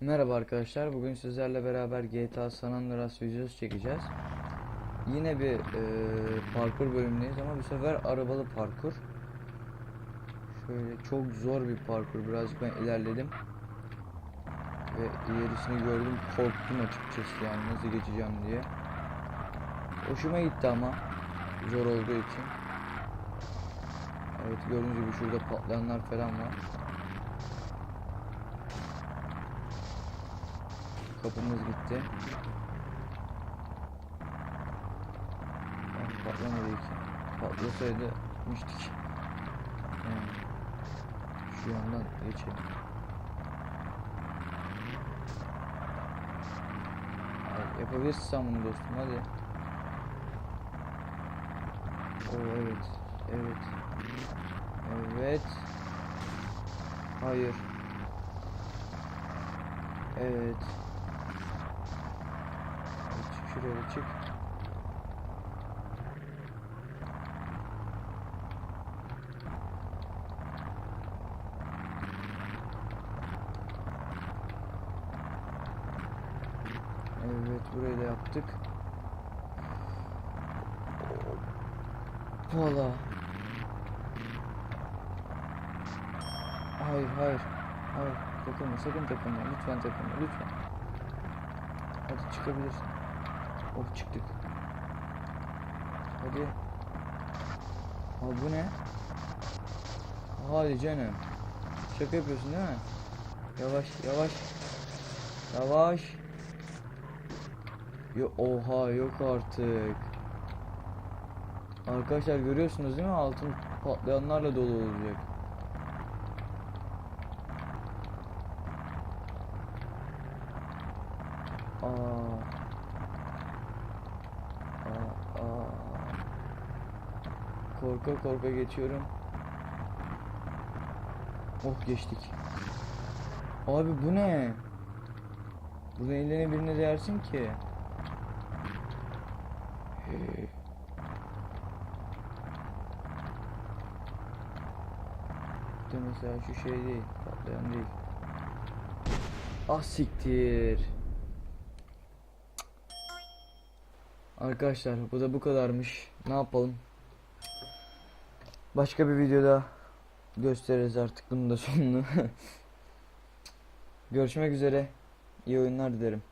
Merhaba arkadaşlar. Bugün sizlerle beraber GTA San Andreas videosu çekeceğiz. Yine bir e, parkur bölümündeyiz ama bu sefer arabalı parkur. Şöyle çok zor bir parkur. Birazcık ben ilerledim. Ve ilerisini gördüm. Korktum açıkçası yani nasıl geçeceğim diye. Hoşuma gitti ama zor olduğu için. Evet gördüğünüz gibi şurada patlayanlar falan var. Kapımız gitti. Yani patlamadı ki. Patlasaydı gitmiştik. Yani şu yandan geçelim. Hadi yapabilirsin bunu dostum hadi. Oo evet. Evet. Evet. Hayır. Evet. Hadi çık. Evet burayı da yaptık. Valla. Hayır hayır. Hayır takılma sakın takılma lütfen takılma lütfen. Hadi çıkabilirsin. Oh çıktık. Hadi. Abi bu ne? Hadi canım. Şaka yapıyorsun değil mi? Yavaş yavaş. Yavaş. Yo oha yok artık. Arkadaşlar görüyorsunuz değil mi? Altın patlayanlarla dolu olacak. Aa, aa. Korka korka geçiyorum. Oh geçtik. Abi bu ne? Burada ellerine birine değersin ki. Ee. De mesela şu şey değil, patlayan değil. Ah siktir. Arkadaşlar bu da bu kadarmış. Ne yapalım? Başka bir videoda gösteririz artık bunun da sonunu. Görüşmek üzere. İyi oyunlar dilerim.